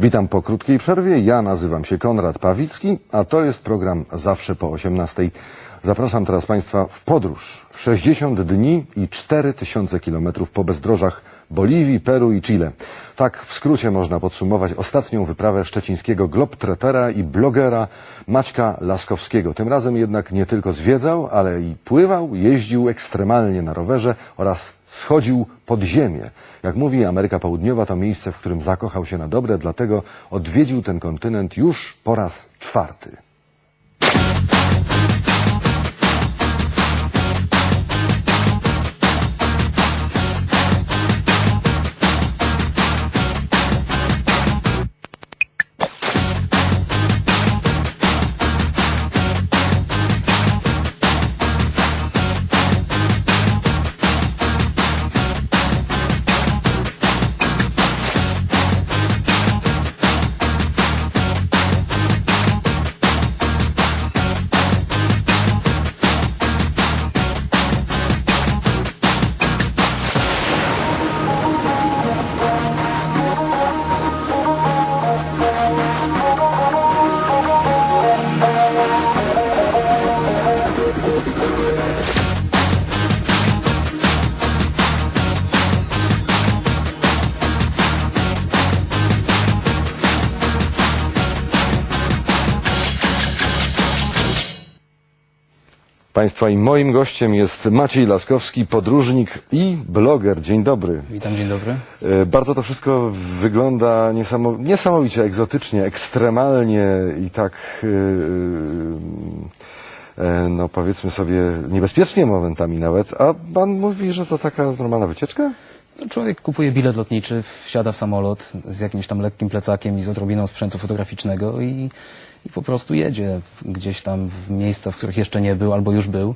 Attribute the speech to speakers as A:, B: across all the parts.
A: Witam po krótkiej przerwie. Ja nazywam się Konrad Pawicki, a to jest program Zawsze po 18. Zapraszam teraz Państwa w podróż. 60 dni i 4000 kilometrów po bezdrożach Boliwii, Peru i Chile. Tak w skrócie można podsumować ostatnią wyprawę szczecińskiego globtrotera i blogera Maćka Laskowskiego. Tym razem jednak nie tylko zwiedzał, ale i pływał, jeździł ekstremalnie na rowerze oraz schodził pod ziemię. Jak mówi Ameryka Południowa, to miejsce, w którym zakochał się na dobre, dlatego odwiedził ten kontynent już po raz czwarty. Państwa i moim gościem jest Maciej Laskowski, podróżnik i bloger. Dzień dobry.
B: Witam, dzień dobry.
A: E, Bardzo to wszystko wygląda niesamow- niesamowicie egzotycznie, ekstremalnie i tak, e, e, no powiedzmy sobie, niebezpiecznie momentami nawet. A pan mówi, że to taka normalna wycieczka?
B: No, Człowiek kupuje bilet lotniczy, wsiada w samolot z jakimś tam lekkim plecakiem i z odrobiną sprzętu fotograficznego i, i po prostu jedzie gdzieś tam w miejsca, w których jeszcze nie był albo już był.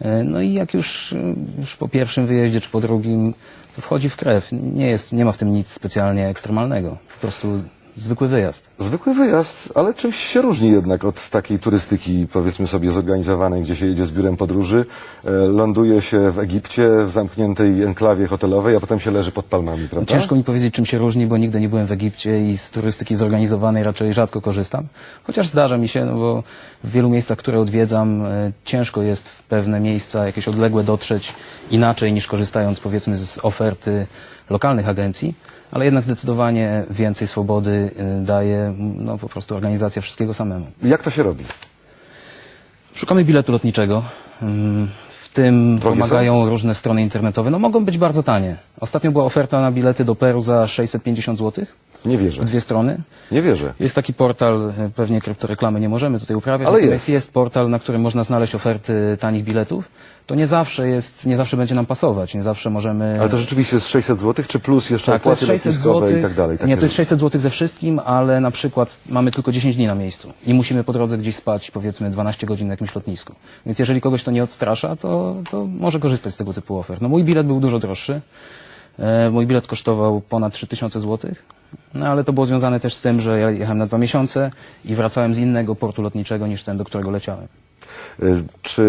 B: E, No i jak już, e, już po pierwszym wyjeździe czy po drugim, to wchodzi w krew. Nie, jest, nie ma w tym nic specjalnie ekstremalnego. Po prostu zwykły wyjazd.
A: Zwykły wyjazd, ale czymś się różni jednak od takiej turystyki, powiedzmy sobie, zorganizowanej, gdzie się jedzie z biurem podróży, e, ląduje się w Egipcie, w zamkniętej enklawie hotelowej, a potem się leży pod palmami, prawda?
B: Ciężko mi powiedzieć, czym się różni, bo nigdy nie byłem w Egipcie i z turystyki zorganizowanej raczej rzadko korzystam. Chociaż zdarza mi się, no bo w wielu miejscach, które odwiedzam, e, ciężko jest w pewne miejsca jakieś odległe dotrzeć inaczej niż korzystając powiedzmy z oferty lokalnych agencji. Ale jednak zdecydowanie więcej swobody e, daje no, po prostu organizacja wszystkiego samemu.
A: Jak to się robi?
B: Szukamy biletu lotniczego. Mm, W tym
A: Drogie
B: pomagają różne strony internetowe. No mogą być bardzo tanie. Ostatnio była oferta na bilety do Peru za 650 zł.
A: Nie wierzę.
B: Dwie strony.
A: Nie wierzę.
B: Jest taki portal, e, pewnie kryptoreklamy nie możemy tutaj uprawiać,
A: Ale
B: natomiast
A: jest.
B: jest portal, na którym można znaleźć oferty tanich biletów. To nie zawsze jest, nie zawsze będzie nam pasować, nie zawsze możemy...
A: Ale to rzeczywiście jest 600 zł, czy plus jeszcze
B: tak,
A: opłaty
B: 600
A: lotniskowe
B: zł.
A: i tak dalej?
B: nie, to jest 600 zł ze wszystkim, ale na przykład mamy tylko 10 dni na miejscu i musimy po drodze gdzieś spać powiedzmy 12 godzin na jakimś lotnisku. Więc jeżeli kogoś to nie odstrasza, to, to może korzystać z tego typu ofert. No mój bilet był dużo droższy. E, mój bilet kosztował ponad 3000 zł. No ale to było związane też z tym, że ja jechałem na dwa miesiące i wracałem z innego portu lotniczego niż ten, do którego leciałem.
A: Y, Czy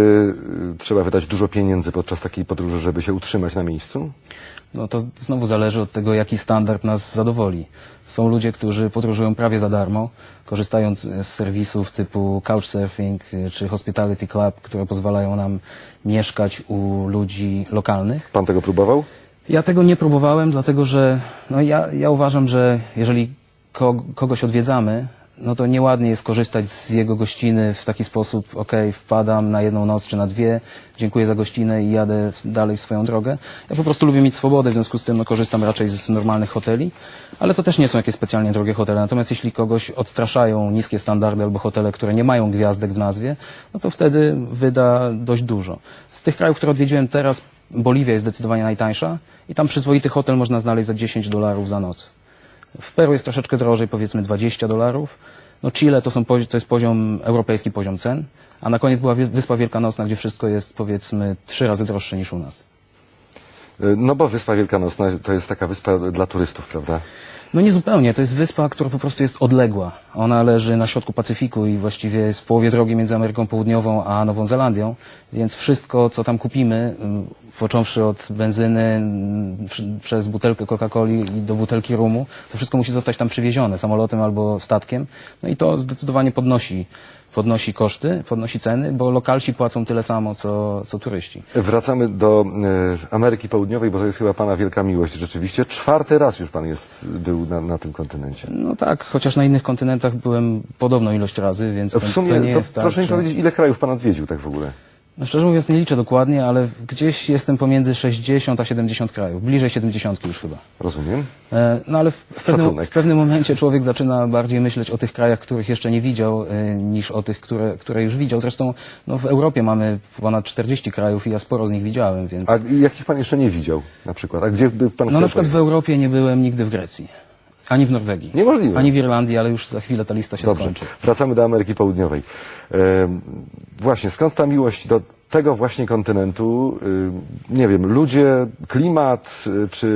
A: y, trzeba wydać dużo pieniędzy podczas takiej podróży, żeby się utrzymać na miejscu?
B: No to znowu zależy od tego, jaki standard nas zadowoli. Są ludzie, którzy podróżują prawie za darmo, korzystając z serwisów typu Couchsurfing y, czy Hospitality Club, które pozwalają nam mieszkać u ludzi lokalnych.
A: Pan tego próbował?
B: Ja tego nie próbowałem, dlatego że no ja, ja uważam, że jeżeli ko kogoś odwiedzamy, no to nieładnie jest korzystać z jego gościny w taki sposób, okej, wpadam na jedną noc czy na dwie, dziękuję za gościnę i jadę dalej w swoją drogę. Ja po prostu lubię mieć swobodę, w związku z tym no, korzystam raczej z normalnych hoteli, ale to też nie są jakieś specjalnie drogie hotele. Natomiast jeśli kogoś odstraszają niskie standardy albo hotele, które nie mają gwiazdek w nazwie, no to wtedy wyda dość dużo. Z tych krajów, które odwiedziłem teraz, Boliwia jest zdecydowanie najtańsza i tam przyzwoity hotel można znaleźć za 10 dolarów za noc. W Peru jest troszeczkę drożej, powiedzmy 20 dolarów. No Chile to, są, to jest poziom, europejski poziom cen, a na koniec była Wyspa Wielkanocna, gdzie wszystko jest powiedzmy trzy razy droższe niż u nas.
A: Y, No bo Wyspa Wielkanocna to jest taka wyspa dla turystów, prawda?
B: No nie zupełnie, to jest wyspa, która po prostu jest odległa. Ona leży na środku Pacyfiku i właściwie jest w połowie drogi między Ameryką Południową a Nową Zelandią, więc wszystko, co tam kupimy, ym, począwszy od benzyny, m, przy- przez butelkę Coca-Coli i do butelki rumu, to wszystko musi zostać tam przywiezione samolotem albo statkiem. No i to zdecydowanie podnosi, podnosi koszty, podnosi ceny, bo lokalsi płacą tyle samo, co, co turyści.
A: Wracamy do e, Ameryki Południowej, bo to jest chyba Pana wielka miłość rzeczywiście. Czwarty raz już Pan jest, był na, na tym kontynencie.
B: No tak, chociaż na innych kontynentach byłem podobną ilość razy, więc to,
A: W sumie,
B: to nie
A: to
B: jest tak,
A: proszę mi
B: że-
A: powiedzieć, ile krajów Pan odwiedził tak w ogóle?
B: No szczerze mówiąc nie liczę dokładnie, ale gdzieś jestem pomiędzy 60 a 70 krajów. Bliżej 70 już chyba.
A: Rozumiem.
B: E, No ale w, w, pewnym, w pewnym momencie człowiek zaczyna bardziej myśleć o tych krajach, których jeszcze nie widział, e, niż o tych, które, które już widział. Zresztą no, w Europie mamy ponad 40 krajów i ja sporo z nich widziałem, więc...
A: A jakich Pan jeszcze nie widział na przykład? A gdzie by Pan
B: No na przykład w
A: pojechać?
B: Europie nie byłem nigdy w Grecji. Ani w Norwegii.
A: Niemożliwe.
B: Ani w Irlandii, ale już za chwilę ta lista się
A: Dobrze,
B: skończy.
A: wracamy do Ameryki Południowej. Właśnie, skąd ta miłość do tego właśnie kontynentu? Nie wiem, ludzie, klimat, y, czy,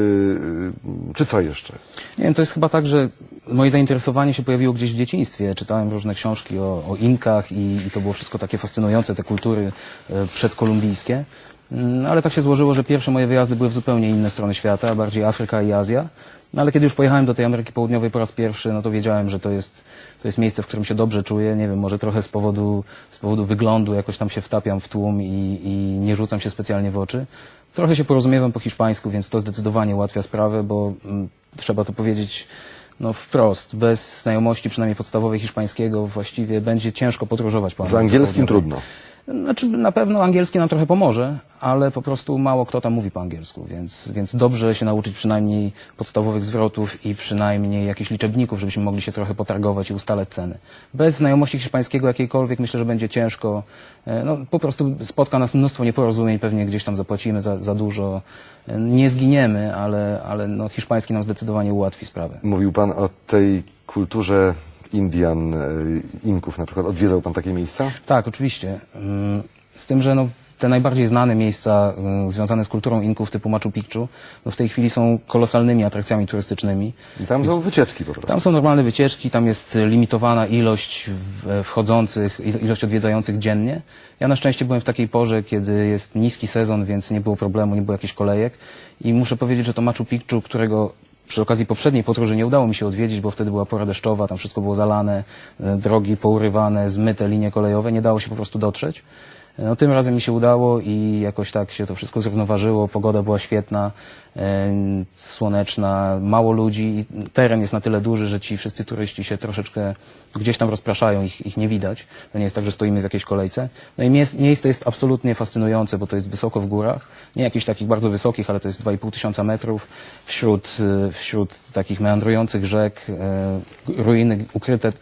A: y, czy co jeszcze?
B: Nie wiem, to jest chyba tak, że moje zainteresowanie się pojawiło gdzieś w dzieciństwie. Czytałem różne książki o, o Inkach i, i to było wszystko takie fascynujące, te kultury e, przedkolumbijskie. Mm, Ale tak się złożyło, że pierwsze moje wyjazdy były w zupełnie inne strony świata, bardziej Afryka i Azja. No ale kiedy już pojechałem do tej Ameryki Południowej po raz pierwszy, no to wiedziałem, że to jest, to jest miejsce, w którym się dobrze czuję. Nie wiem, może trochę z powodu, z powodu wyglądu jakoś tam się wtapiam w tłum i, i nie rzucam się specjalnie w oczy. Trochę się porozumiewam po hiszpańsku, więc to zdecydowanie ułatwia sprawę, bo mm, trzeba to powiedzieć no wprost, bez znajomości przynajmniej podstawowej hiszpańskiego właściwie będzie ciężko podróżować po
A: Z angielskim trudno.
B: Znaczy na pewno angielski nam trochę pomoże, ale po prostu mało kto tam mówi po angielsku, więc, więc dobrze się nauczyć przynajmniej podstawowych zwrotów i przynajmniej jakichś liczebników, żebyśmy mogli się trochę potargować i ustalać ceny. Bez znajomości hiszpańskiego jakiejkolwiek myślę, że będzie ciężko. E, No, po prostu spotka nas mnóstwo nieporozumień, pewnie gdzieś tam zapłacimy za, za dużo. E, Nie zginiemy, ale, ale no, hiszpański nam zdecydowanie ułatwi sprawę.
A: Mówił Pan o tej kulturze Indian, y, Inków na przykład. Odwiedzał Pan takie miejsca?
B: Tak, oczywiście. Mm, Z tym, że no, te najbardziej znane miejsca y, związane z kulturą Inków typu Machu Picchu no, w tej chwili są kolosalnymi atrakcjami turystycznymi.
A: I tam są wycieczki po prostu.
B: Tam są normalne wycieczki, tam jest limitowana ilość wchodzących, il- ilość odwiedzających dziennie. Ja na szczęście byłem w takiej porze, kiedy jest niski sezon, więc nie było problemu, nie było jakichś kolejek. I muszę powiedzieć, że to Machu Picchu, którego przy okazji poprzedniej podróży nie udało mi się odwiedzić, bo wtedy była pora deszczowa, tam wszystko było zalane, e, drogi pourywane, zmyte linie kolejowe, nie dało się po prostu dotrzeć. No, tym razem mi się udało i jakoś tak się to wszystko zrównoważyło. Pogoda była świetna, e, słoneczna, mało ludzi teren jest na tyle duży, że ci wszyscy turyści się troszeczkę gdzieś tam rozpraszają, ich, ich nie widać. To nie jest tak, że stoimy w jakiejś kolejce. No i miejsce jest absolutnie fascynujące, bo to jest wysoko w górach. Nie jakichś takich bardzo wysokich, ale to jest 2,5 tysiąca metrów. Wśród, e, wśród takich meandrujących rzek e, ruiny ukryte,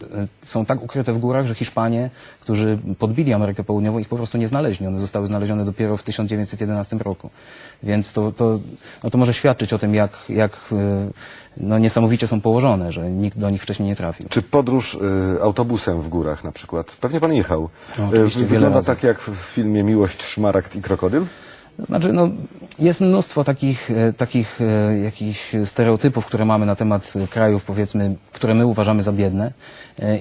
B: są tak ukryte w górach, że Hiszpanie, którzy podbili Amerykę Południową, ich po prostu nie znaleźli. One zostały znalezione dopiero w 1911 roku. Więc to, to, no to może świadczyć o tym, jak, jak e, no niesamowicie są położone, że nikt do nich wcześniej nie trafił.
A: Czy podróż y, autobusem w górach na przykład? Pewnie Pan jechał.
B: No, oczywiście,
A: Y, Wygląda tak jak w filmie Miłość, Szmaragd i Krokodyl?
B: To znaczy, no, jest mnóstwo takich, e, takich e, jakichś stereotypów, które mamy na temat e, krajów, powiedzmy, które my uważamy za biedne.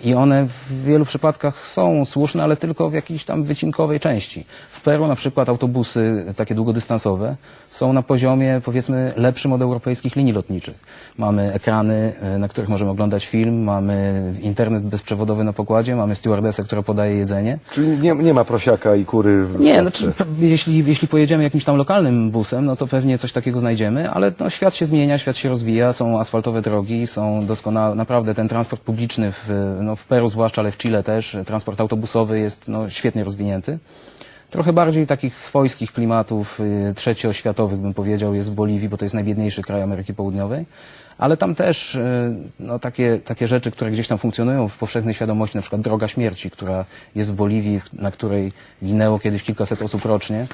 B: I one w wielu przypadkach są słuszne, ale tylko w jakiejś tam wycinkowej części. W Peru na przykład autobusy takie długodystansowe są na poziomie, powiedzmy, lepszym od europejskich linii lotniczych. Mamy ekrany, na których możemy oglądać film, mamy internet bezprzewodowy na pokładzie, mamy stewardessę, która podaje jedzenie.
A: Czyli nie, nie ma prosiaka i kury w
B: Nie, znaczy, jeśli, jeśli pojedziemy jakimś tam lokalnym busem, no to pewnie coś takiego znajdziemy, ale no, świat się zmienia, świat się rozwija, są asfaltowe drogi, są doskonałe, naprawdę ten transport publiczny w, no, w Peru zwłaszcza, ale w Chile też, transport autobusowy jest no, świetnie rozwinięty. Trochę bardziej takich swojskich klimatów y, trzecioświatowych bym powiedział jest w Boliwii, bo to jest najbiedniejszy kraj Ameryki Południowej. Ale tam też y, no, takie, takie rzeczy, które gdzieś tam funkcjonują w powszechnej świadomości, na przykład droga śmierci, która jest w Boliwii, na której ginęło kiedyś kilkaset osób rocznie.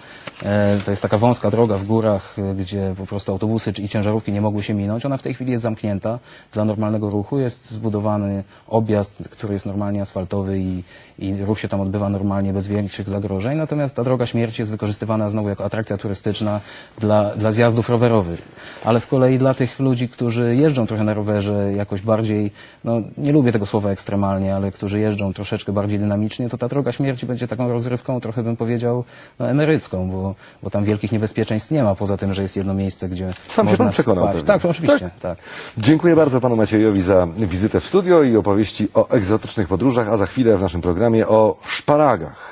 B: E, To jest taka wąska droga w górach, y, gdzie po prostu autobusy i ciężarówki nie mogły się minąć. Ona w tej chwili jest zamknięta dla normalnego ruchu. Jest zbudowany objazd, który jest normalnie asfaltowy i, i ruch się tam odbywa normalnie, bez większych zagrożeń. Natomiast ta droga śmierci jest wykorzystywana znowu jako atrakcja turystyczna dla, dla zjazdów rowerowych. Ale z kolei dla tych ludzi, którzy którzy jeżdżą trochę na rowerze jakoś bardziej, no nie lubię tego słowa ekstremalnie, ale którzy jeżdżą troszeczkę bardziej dynamicznie, to ta droga śmierci będzie taką rozrywką, trochę bym powiedział, no, emerycką, bo, bo tam wielkich niebezpieczeństw nie ma, poza tym, że jest jedno miejsce, gdzie
A: Sam się
B: można
A: pan przekonał pewnie.
B: Tak, oczywiście, tak.
A: Dziękuję bardzo panu Maciejowi za wizytę w studio i opowieści o egzotycznych podróżach, a za chwilę w naszym programie o szparagach.